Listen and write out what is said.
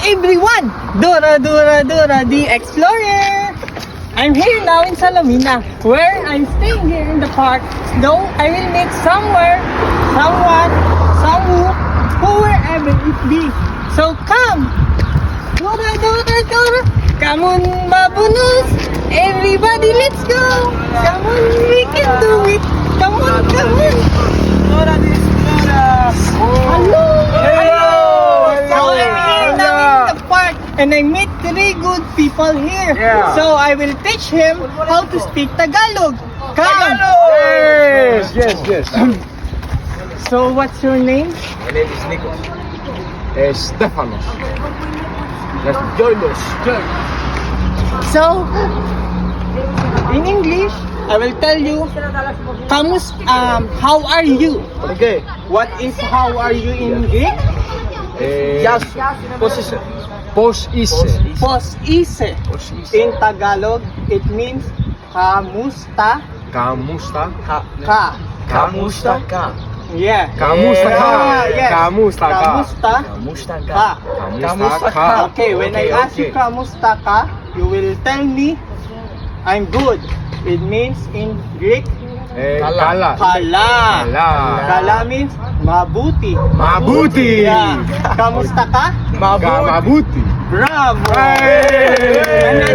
everyone! Dora Dora Dora the Explorer! I'm here now in Salamina where I'm staying here in the park. Though I will meet somewhere, someone, some who, whoever it be. So come! Dora Dora Dora! Come on, babunos! Everybody, let's go! Come on, we can do it! Come on, come on! Dora the Explorer! Hello! Hello! So I'm here now in the park and I meet three good people here. Yeah. So I will teach him how to speak Tagalog. Come! Tagalog! Yes, yes, yes. so what's your name? My name is Nikos. Uh, eh, Stefanos. That's Joylos. Joy. So, in English, I will tell you, kamus, um, how are you? Okay. What is how are you in Greek? Eh, uh, yes, position. Pos-ise. Pos-ise. In Tagalog, it means kamusta. Kamusta? Ka. Ka. Kamusta ka? Yeah. Kamusta ka? Yeah. Kamusta ka? Kamusta? Kamusta ka? Kamusta ka? Okay, when I ask you kamusta ka, you will tell me I'm good. It means in Greek, Eh, kala. Kala. Kala. Means mabuti. Mabuti. Yeah. Kamusta ka? Mabuti. Bravo! Hey!